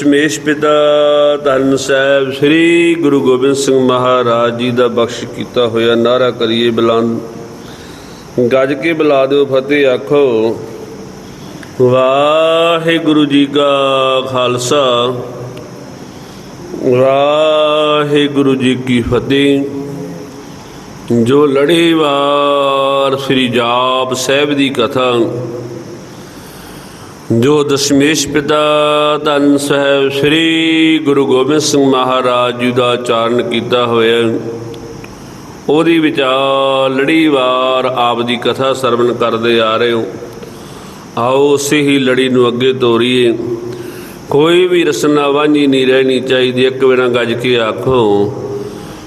ਦਸ਼ਮੇਸ਼ ਪਿਤਾ ਧੰਨ ਸਾਹਿਬ ਸ੍ਰੀ ਗੁਰੂ ਗੋਬਿੰਦ ਸਿੰਘ ਮਹਾਰਾਜ ਜੀ ਦਾ ਬਖਸ਼ ਕੀਤਾ ਹੋਇਆ ਨਾਰਾ ਕਰੀਏ ਬੁਲੰਦ ਗੱਜ ਕੇ ਬੁਲਾ ਦਿਓ ਫਤਿਹ, ਆਖੋ, ਵਾਹਿਗੁਰੂ ਜੀ ਕਾ ਖਾਲਸਾ, ਵਾਹਿਗੁਰੂ ਜੀ ਕੀ ਫਤਿਹ। ਜੋ ਲੜੀਵਾਰ ਸ੍ਰੀ ਜਾਪ ਸਾਹਿਬ ਦੀ ਕਥਾ ਜੋ ਦਸ਼ਮੇਸ਼ ਪਿਤਾ ਧੰਨ ਸਾਹਿਬ ਸ੍ਰੀ ਗੁਰੂ ਗੋਬਿੰਦ ਸਿੰਘ ਮਹਾਰਾਜ ਜੀ ਦਾ ਚਾਰਨ ਕੀਤਾ ਹੋਇਆ ਉਹਦੀ ਵਿਚਾਰ ਲੜੀਵਾਰ ਆਪ ਦੀ ਕਥਾ ਸਰਵਣ ਕਰਦੇ ਆ ਰਹੇ ਹੋ। ਆਓ ਉਸੇ ਹੀ ਲੜੀ ਨੂੰ ਅੱਗੇ ਤੋਰੀਏ। ਕੋਈ ਵੀ ਰਸਨਾ ਵਾਂਝੀ ਨਹੀਂ ਰਹਿਣੀ ਚਾਹੀਦੀ, ਇੱਕ ਬਿਨਾਂ ਗੱਜ ਕੇ ਆਖੋ,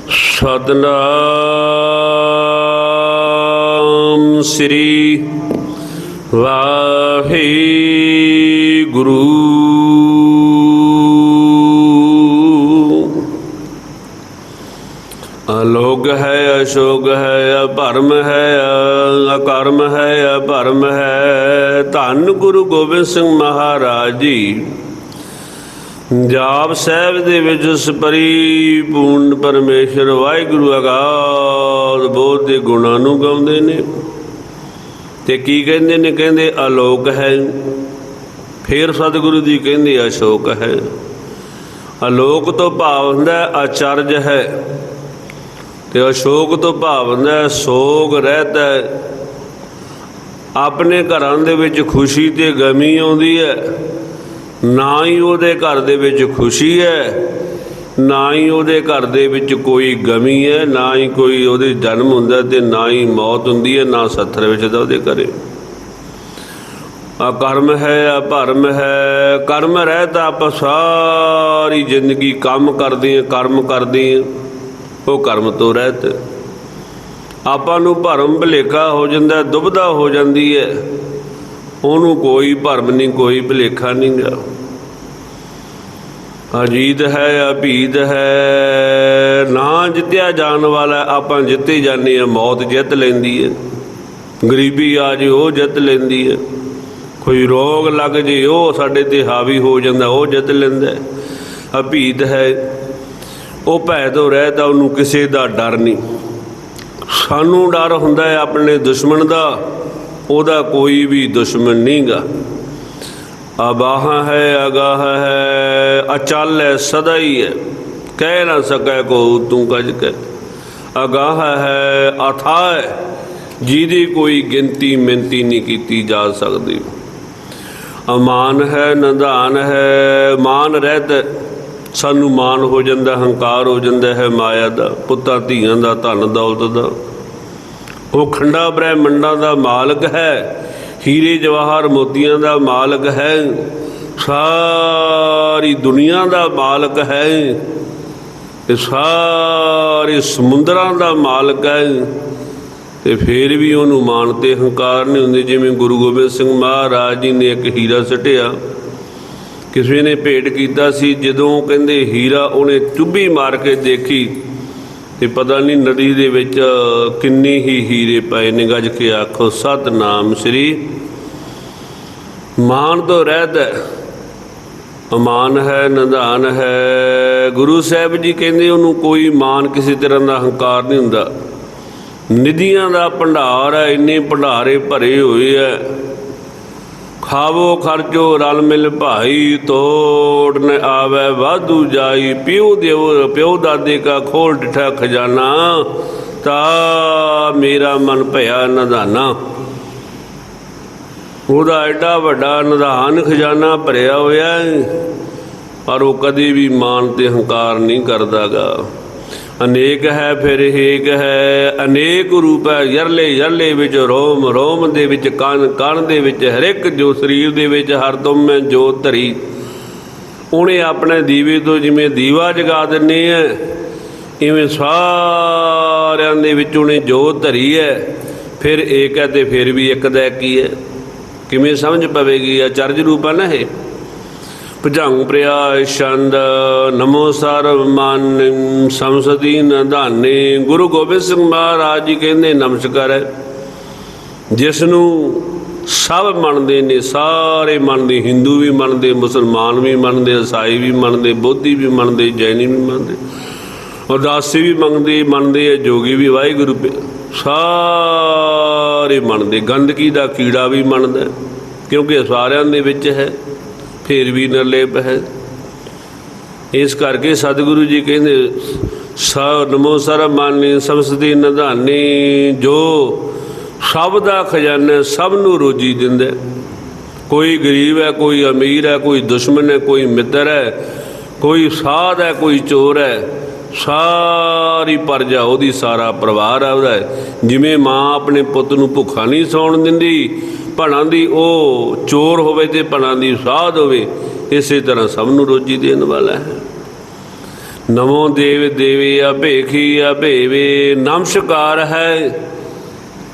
ਸਤਨਾਮ ਸ੍ਰੀ ਵਾਹਿਗੁਰੂ ਅਲੋਗ ਹੈ, ਅਸ਼ੋਗ ਹੈ ਅਭਰਮ ਹੈ, ਅਕਰਮ ਹੈ ਅਭਰਮ ਹੈ। ਧੰਨ ਗੁਰੂ ਗੋਬਿੰਦ ਸਿੰਘ ਮਹਾਰਾਜ ਜੀ। ਜਾਪ ਸਾਹਿਬ ਦੇ ਵਿੱਚ ਸਪਰੀ ਪੂਰਨ ਪਰਮੇਸ਼ਰ ਵਾਹਿਗੁਰੂ ਅਗਾਧ ਬੋਧ ਦੇ ਗੁਣਾਂ ਨੂੰ ਗਾਉਂਦੇ ਨੇ। ਤੇ ਕੀ ਕਹਿੰਦੇ ਨੇ? ਕਹਿੰਦੇ ਅਲੋਕ ਹੈ। ਫਿਰ ਸਤਿਗੁਰੂ ਜੀ ਕਹਿੰਦੇ ਅਸ਼ੋਕ ਹੈ। ਅਲੋਕ ਤੋਂ ਭਾਵ ਹੁੰਦਾ ਹੈ ਆਚਰਜ ਹੈ। ਤੇ ਅਸ਼ੋਕ ਤੋਂ ਭਾਵ ਹੁੰਦਾ ਸੋਗ ਰਹਿਤ ਹੈ। ਆਪਣੇ ਘਰਾਂ ਦੇ ਵਿੱਚ ਖੁਸ਼ੀ ਤੇ ਗਮੀ ਆਉਂਦੀ ਹੈ। ਨਾ ਹੀ ਉਹਦੇ ਘਰ ਦੇ ਵਿੱਚ ਖੁਸ਼ੀ ਹੈ। ਨਾ ਹੀ ਉਹਦੇ ਘਰ ਦੇ ਵਿੱਚ ਕੋਈ ਗਮੀ ਹੈ ਨਾ ਹੀ ਕੋਈ ਉਹਦੇ ਜਨਮ ਹੁੰਦਾ ਤੇ ਨਾ ਹੀ ਮੌਤ ਹੁੰਦੀ ਹੈ ਨਾ ਸੱਥਰ ਵਿੱਚ ਦਾ ਉਹਦੇ ਘਰੇ। ਆ ਕਰਮ ਹੈ ਆ ਭਰਮ ਹੈ ਕਰਮ ਰਹਿਤਾ ਆਪਾਂ ਸਾਰੀ ਜ਼ਿੰਦਗੀ ਕੰਮ ਕਰਦੇ ਹਾਂ ਕਰਮ ਕਰਦੇ ਹਾਂ ਉਹ ਕਰਮ ਤੋਂ ਰਹਿਤ। ਆਪਾਂ ਨੂੰ ਭਰਮ ਭਲੇਖਾ ਹੋ ਜਾਂਦਾ ਹੈ, ਦੁਬਦਾ ਹੋ ਜਾਂਦੀ ਹੈ। ਉਹਨੂੰ ਕੋਈ ਭਰਮ ਨਹੀਂ ਕੋਈ ਭਲੇਖਾ ਨਹੀਂ ਗਾ। ਅਜੀਤ ਹੈ, ਅਭੀਤ ਹੈ। ਨਾ ਜਿੱਤਿਆ ਜਾਣ ਵਾਲਾ, ਆਪਾਂ ਜਿੱਤੇ ਜਾਂਦੇ ਆ ਮੌਤ ਜਿੱਤ ਲੈਂਦੀ ਹੈ। ਗਰੀਬੀ ਆ ਜੇ ਉਹ ਜਿੱਤ ਲੈਂਦੀ ਹੈ। ਕੋਈ ਰੋਗ ਲੱਗ ਜੇ, ਉਹ ਸਾਡੇ ਤੇ ਹਾਵੀ ਹੋ ਜਾਂਦਾ, ਉਹ ਜਿੱਤ ਲੈਂਦਾ ਅਭੀਤ ਹੈ। ਉਹ ਭੈ ਤੋਂ ਰਹਿਤਾ ਉਹਨੂੰ ਕਿਸੇ ਦਾ ਡਰ ਨਹੀਂ। ਸਾਨੂੰ ਡਰ ਹੁੰਦਾ ਹੈ ਆਪਣੇ ਦੁਸ਼ਮਣ ਦਾ, ਉਹਦਾ ਕੋਈ ਵੀ ਦੁਸ਼ਮਣ ਨਹੀਂਗਾ। ਅਬਾਹ ਹੈ, ਅਗਾਹ ਹੈ, ਅਚਲ ਹੈ ਸਦਾ ਹੀ। ਹੈ ਕਹਿ ਨਾ ਸਕੈ ਕੋ ਤੂੰ ਕਜ ਕੇ। ਅਗਾਹ ਹੈ, ਅਥਾ ਹੈ, ਜਿਹਦੀ ਕੋਈ ਗਿਣਤੀ ਮਿੰਤੀ ਨਹੀਂ ਕੀਤੀ ਜਾ ਸਕਦੀ। ਅਮਾਨ ਹੈ ਨੰਦਾਨ ਹੈ, ਮਾਨ ਰਹਿਤ ਸਾਨੂੰ ਮਾਨ ਹੋ ਜਾਂਦਾ, ਹੰਕਾਰ ਹੋ ਜਾਂਦਾ ਹੈ, ਮਾਇਆ ਦਾ, ਪੁੱਤਾਂ ਧੀਆਂ ਦਾ, ਧਨ ਦੌਲਤ ਦਾ। ਉਹ ਖੰਡਾ ਬ੍ਰਹਮੰਡਾਂ ਦਾ ਮਾਲਕ ਹੈ ਹੀਰੇ ਜਵਾਹਰ ਮੋਤੀਆਂ ਦਾ ਮਾਲਕ ਹੈ, ਸਾਰੀ ਦੁਨੀਆ ਦਾ ਮਾਲਕ ਹੈ ਤੇ ਸਾਰੇ ਸਮੁੰਦਰਾਂ ਦਾ ਮਾਲਕ ਹੈ ਤੇ ਫੇਰ ਵੀ ਉਹਨੂੰ ਮਾਣ ਤੇ ਹੰਕਾਰ ਨਹੀਂ ਹੁੰਦੇ, ਜਿਵੇਂ ਗੁਰੂ ਗੋਬਿੰਦ ਸਿੰਘ ਮਹਾਰਾਜ ਜੀ ਨੇ ਇੱਕ ਹੀਰਾ ਸਟਿਆ। ਕਿਸੇ ਨੇ ਭੇਟ ਕੀਤਾ ਸੀ, ਜਦੋਂ ਕਹਿੰਦੇ ਹੀਰਾ ਉਹਨੇ ਚੁੱਭੀ ਮਾਰ ਕੇ ਦੇਖੀ ਤੇ ਪਤਾ ਨਹੀਂ ਨਦੀ ਦੇ ਵਿੱਚ ਕਿੰਨੇ ਹੀ ਹੀਰੇ ਪਏ ਨੇ, ਗੱਜ ਕੇ ਆਖੋ, ਸਤਨਾਮ ਸ੍ਰੀ ਮਾਨ ਤੋਂ ਰਹਿਤ ਹੈ। ਅਮਾਨ ਹੈ, ਨਿਧਾਨ ਹੈ। ਗੁਰੂ ਸਾਹਿਬ ਜੀ ਕਹਿੰਦੇ ਉਹਨੂੰ ਕੋਈ ਮਾਨ ਕਿਸੇ ਤਰ੍ਹਾਂ ਦਾ ਹੰਕਾਰ ਨਹੀਂ ਹੁੰਦਾ। ਨਿਧੀਆਂ ਦਾ ਭੰਡਾਰ ਹੈ, ਇੰਨੇ ਭੰਡਾਰੇ ਭਰੇ ਹੋਏ ਹੈ। ਖਾਵੋ ਖਰਚੋ, ਰਲ ਮਿਲ ਭਾਈ ਤੋੜ। ਨ ਆਵੇ ਵਾਧੂ ਜਾਈ ਪਿਓ ਦੇਵ, ਪਿਉ ਦਾਦੇ ਕਾ ਖੋਲ ਡਿਠਾ ਖਜ਼ਾਨਾ। ਤਾ ਮੇਰਾ ਮਨ ਭਇਆ ਨਦਾਨਾ। ਉਹਦਾ ਐਡਾ ਵੱਡਾ ਨਦਾਨ ਖਜ਼ਾਨਾ ਭਰਿਆ ਹੋਇਆ ਹੈ ਪਰ ਉਹ ਕਦੇ ਵੀ ਮਾਨ ਤੇ ਹੰਕਾਰ ਨਹੀਂ ਕਰਦਾਗਾ। ਅਨੇਕ ਹੈ ਫਿਰ ਏਕ ਹੈ, ਅਨੇਕ ਰੂਪ ਹੈ, ਯਰਲੇ ਯਰਲੇ ਵਿੱਚ ਰੋਮ ਰੋਮ ਦੇ ਵਿੱਚ ਕਣ ਕਣ ਦੇ ਵਿੱਚ ਹਰ ਇੱਕ ਜੋ ਸਰੀਰ ਦੇ ਵਿੱਚ ਹਰਦਮ ਮੈਂ ਜੋਤ ਧਰੀ। ਉਹਨੇ ਆਪਣੇ ਦੀਵੇ ਤੋਂ ਜਿਵੇਂ ਦੀਵਾ ਜਗਾ ਦਿੰਨੇ ਆ, ਇਵੇਂ ਸਾਰਿਆਂ ਦੇ ਵਿੱਚ ਉਹਨੇ ਜੋਤ ਧਰੀ ਹੈ, ਫਿਰ ਏਕ ਹੈ ਤੇ ਫਿਰ ਵੀ ਇੱਕ ਦਾ ਕੀ ਹੈ? ਕਿਵੇਂ ਸਮਝ ਪਵੇਗੀ? ਅਚਰਜ ਰੂਪ ਹੈ ਨਾ ਇਹ? ਭਜੰਗ ਪ੍ਰਿਆ ਛੰਦ, ਨਮੋ ਸਰਬ ਮਨ ਸੰਸਦੀ ਨਧਾਨੇ ਗੁਰੂ ਗੋਬਿੰਦ ਸਿੰਘ ਮਹਾਰਾਜ ਜੀ ਕਹਿੰਦੇ, ਨਮਸਕਾਰ ਹੈ। ਜਿਸ ਨੂੰ ਸਭ ਮੰਨਦੇ ਨੇ, ਸਾਰੇ ਮੰਨਦੇ, ਹਿੰਦੂ ਵੀ ਮੰਨਦੇ, ਮੁਸਲਮਾਨ ਵੀ ਮੰਨਦੇ, ਈਸਾਈ ਵੀ ਮੰਨਦੇ, ਬੋਧੀ ਵੀ ਮੰਨਦੇ, ਜੈਨੀ ਵੀ ਮੰਨਦੇ, ਉਦਾਸੀ ਵੀ ਮੰਗਦੇ, ਮੰਨਦੇ ਆ ਜੋਗੀ ਵੀ ਵਾਹਿਗੁਰੂ ਪੇ- ਸਾਰੇ ਮੰਨਦੇ। ਗੰਦਗੀ ਦਾ ਕੀੜਾ ਵੀ ਮੰਨਦਾ, ਕਿਉਂਕਿ ਸਾਰਿਆਂ ਦੇ ਵਿੱਚ ਹੈ। ਫੇਰ ਵੀ ਨਿਰਲੇਪ ਹੈ ਇਸ ਕਰਕੇ ਸਤਿਗੁਰੂ ਜੀ ਕਹਿੰਦੇ, ਸਾ ਨਮੋ ਸਰਬ ਮਾਨੀ ਸਮਸਤੀ ਨਿਧਾਨੀ, ਜੋ ਸਭ ਦਾ ਖਜ਼ਾਨਾ ਸਭ ਨੂੰ ਰੋਜੀ ਦਿੰਦਾ ਕੋਈ ਗਰੀਬ ਹੈ, ਕੋਈ ਅਮੀਰ ਹੈ, ਕੋਈ ਦੁਸ਼ਮਣ ਹੈ, ਕੋਈ ਮਿੱਤਰ ਹੈ, ਕੋਈ ਸਾਧ ਹੈ, ਕੋਈ ਚੋਰ ਹੈ, ਸਾਰੀ ਪਰਜਾ ਉਹਦੀ ਸਾਰਾ ਪਰਿਵਾਰ ਹੈ, ਉਹਦਾ ਜਿਵੇਂ ਮਾਂ ਆਪਣੇ ਪੁੱਤ ਨੂੰ ਭੁੱਖਾ ਨਹੀਂ ਸੌਣ ਦਿੰਦੀ ਭਣਾ ਦੀ ਉਹ ਚੋਰ ਹੋਵੇ ਤੇ ਭਣਾ ਦੀ ਸਾਧ ਹੋਵੇ, ਇਸੇ ਤਰ੍ਹਾਂ ਸਭ ਨੂੰ ਰੋਜੀ ਦੇਣ ਵਾਲਾ ਹੈ। ਨਮੋ ਦੇਵ ਦੇਵੀ ਅਭੇਖੀ ਅਭੇਵੇ ਨਮਸਕਾਰ ਹੈ।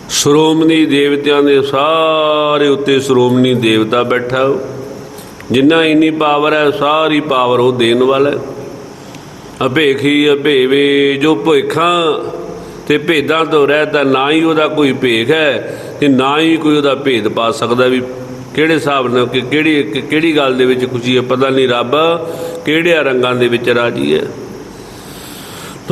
ਸ਼੍ਰੋਮਣੀ ਦੇਵਤਿਆਂ ਦੇ ਸਾਰੇ ਉੱਤੇ ਸ਼੍ਰੋਮਣੀ ਦੇਵਤਾ ਬੈਠਾ ਹੋ। ਜਿੰਨਾ ਇੰਨੀ ਪਾਵਰ ਹੈ, ਸਾਰੀ ਪਾਵਰ ਉਹ ਦੇਣ ਵਾਲਾ ਅਭੇਖੀ ਅਭੇਵੇ ਜੋ ਭੁੱਖਾਂ ਤੇ ਭੇਦਾਂ ਤੋਂ ਰਹਿ ਤਾਂ ਨਾ ਹੀ ਉਹਦਾ ਕੋਈ ਭੇਖ ਹੈ। ਤੇ ਨਾ ਹੀ ਕੋਈ ਉਹਦਾ ਭੇਦ ਪਾ ਸਕਦਾ ਵੀ ਕਿਹੜੇ ਹਿਸਾਬ ਨਾਲ ਕਿ ਕਿਹੜੀ ਕਿ- ਕਿਹੜੀ ਗੱਲ ਦੇ ਵਿੱਚ ਖੁਸ਼ੀ ਹੈ, ਪਤਾ ਨਹੀਂ ਰੱਬ ਕਿਹੜਿਆਂ ਰੰਗਾਂ ਦੇ ਵਿੱਚ ਰਾਜੀ ਹੈ।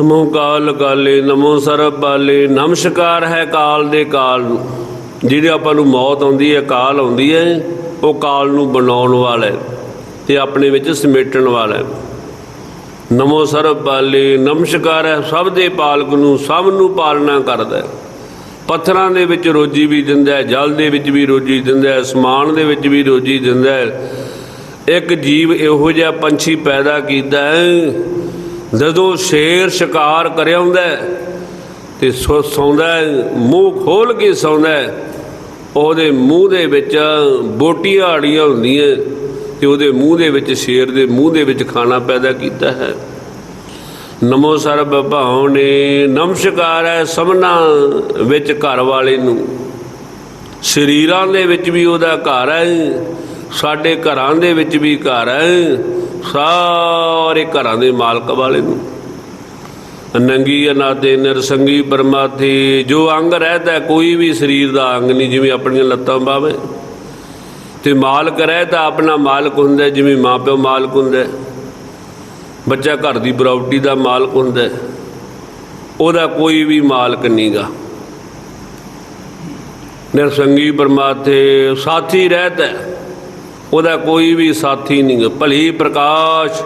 ਨਮੋ ਕਾਲ ਕਾਲੇ, ਨਮੋ ਸਰਬ ਬਾਲੇ ਨਮਸਕਾਰ ਹੈ ਕਾਲ ਦੇ ਕਾਲ ਨੂੰ। ਜਿਹੜੇ ਆਪਾਂ ਨੂੰ ਮੌਤ ਆਉਂਦੀ ਹੈ, ਕਾਲ ਆਉਂਦੀ ਹੈ, ਉਹ ਕਾਲ ਨੂੰ ਬਣਾਉਣ ਵਾਲਾ ਹੈ ਤੇ ਆਪਣੇ ਵਿੱਚ ਸਮੇਟਣ ਵਾਲਾ ਹੈ। ਨਮੋ ਸਰਬ ਬਾਲੇ ਨਮਸਕਾਰ ਹੈ, ਸਭ ਦੇ ਪਾਲਕ ਨੂੰ, ਸਭ ਨੂੰ ਪਾਲਣਾ ਕਰਦਾ ਹੈ। ਪੱਥਰਾਂ ਦੇ ਵਿੱਚ ਰੋਜੀ ਵੀ ਦਿੰਦਾ ਹੈ, ਜਲ ਦੇ ਵਿੱਚ ਵੀ ਰੋਜੀ ਦਿੰਦਾ ਹੈ, ਅਸਮਾਨ ਦੇ ਵਿੱਚ ਵੀ ਰੋਜੀ ਦਿੰਦਾ ਹੈ। ਇੱਕ ਜੀਵ ਇਹੋ ਜਿਹਾ ਪੰਛੀ ਪੈਦਾ ਕੀਤਾ ਹੈ, ਜਦੋਂ ਸ਼ੇਰ ਸ਼ਿਕਾਰ ਕਰਿਆਉਂਦਾ ਹੁੰਦਾ ਤੇ ਸੌ- ਸੌਂਦਾ ਮੂੰਹ ਖੋਲ ਕੇ ਸੌਂਦਾ ਉਹਦੇ ਮੂੰਹ ਦੇ ਵਿੱਚ ਬੋਟੀਆਂ ਆੜੀਆਂ ਹੁੰਦੀਆਂ ਤੇ ਉਹਦੇ ਮੂੰਹ ਦੇ ਵਿੱਚ ਸ਼ੇਰ ਦੇ ਮੂੰਹ ਦੇ ਵਿੱਚ ਖਾਣਾ ਪੈਦਾ ਕੀਤਾ ਹੈ। ਨਮੋ ਸਰਬ ਭਾਉਨੇ ਨਮਸਕਾਰ ਹੈ ਸਮਨਾ ਵਿੱਚ ਘਰ ਵਾਲੇ ਨੂੰ। ਸਰੀਰਾਂ ਦੇ ਵਿੱਚ ਵੀ ਉਹਦਾ ਘਰ ਹੈ ਸਾਡੇ ਘਰਾਂ ਦੇ ਵਿੱਚ ਵੀ ਘਰ ਹੈ ਸਾਰੇ ਘਰਾਂ ਦੇ ਮਾਲਕ ਵਾਲੇ ਨੂੰ। ਨੰਗੀ ਅਨਾਦੇ ਨਿਰਸੰਗੀ ਪਰਮਾਤੀ ਜੋ ਅੰਗ ਰਹਿਦਾ ਕੋਈ ਵੀ ਸਰੀਰ ਦਾ ਅੰਗ ਨਹੀਂ ਜਿਵੇਂ ਆਪਣੀਆਂ ਲੱਤਾਂ ਬਾਵੇਂ। ਤੇ ਮਾਲਕ ਰਹਿਦਾ ਆਪਣਾ ਮਾਲਕ ਹੁੰਦਾ ਹੈ, ਜਿਵੇਂ ਮਾਪਿਓ ਮਾਲਕ ਹੁੰਦਾ। ਬੱਚਾ ਘਰ ਦੀ ਪ੍ਰਾਪਰਟੀ ਦਾ ਮਾਲਕ ਹੁੰਦਾ ਉਹਦਾ ਕੋਈ ਵੀ ਮਾਲਕ ਨਹੀਂਗਾ ਨਿਰਸੰਗੀ ਪਰਮਾਤੇ ਸਾਥੀ ਰਹਿਤ ਹੈ। ਉਹਦਾ ਕੋਈ ਵੀ ਸਾਥੀ ਨਹੀਂ ਭਲੀ ਪ੍ਰਕਾਸ਼